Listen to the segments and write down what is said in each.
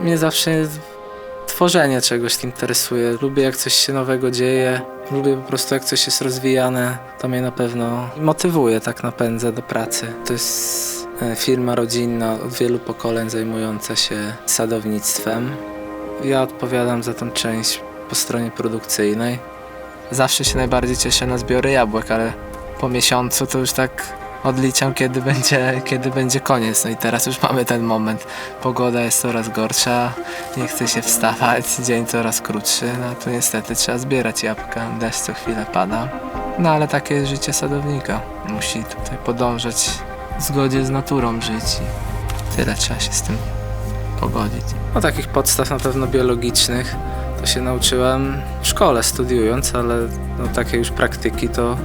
Mnie zawsze tworzenie czegoś interesuje. Lubię jak coś się nowego dzieje. Lubię po prostu jak coś jest rozwijane. To mnie na pewno motywuje, tak napędza do pracy. To jest e, firma rodzinna od wielu pokoleń zajmująca się sadownictwem. Ja odpowiadam za tą część po stronie produkcyjnej. Zawsze się najbardziej cieszę na zbiory jabłek, ale po miesiącu to już tak odliczam, kiedy będzie, kiedy będzie koniec. No i teraz już mamy ten moment. Pogoda jest coraz gorsza, nie chce się wstawać, dzień coraz krótszy. No to niestety trzeba zbierać jabłka, deszcz co chwilę pada. No ale takie jest życie sadownika. Musi tutaj podążać w zgodzie z naturą żyć tyle trzeba się z tym pogodzić. No takich podstaw na pewno biologicznych to się nauczyłem w szkole studiując, ale no, takie już praktyki to,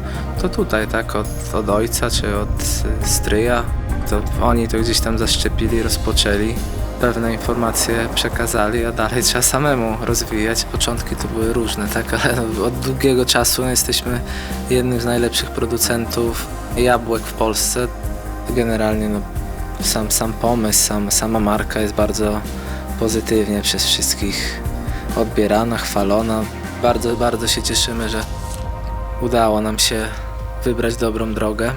to tutaj, tak, od, od ojca czy od y, stryja. To oni to gdzieś tam zaszczepili, rozpoczęli, pewne informacje przekazali, a dalej trzeba samemu rozwijać. Początki to były różne, tak, ale no, od długiego czasu jesteśmy jednym z najlepszych producentów jabłek w Polsce. Generalnie no, sam, sam pomysł, sam, sama marka jest bardzo pozytywnie przez wszystkich odbierana, chwalona. Bardzo, bardzo się cieszymy, że udało nam się wybrać dobrą drogę.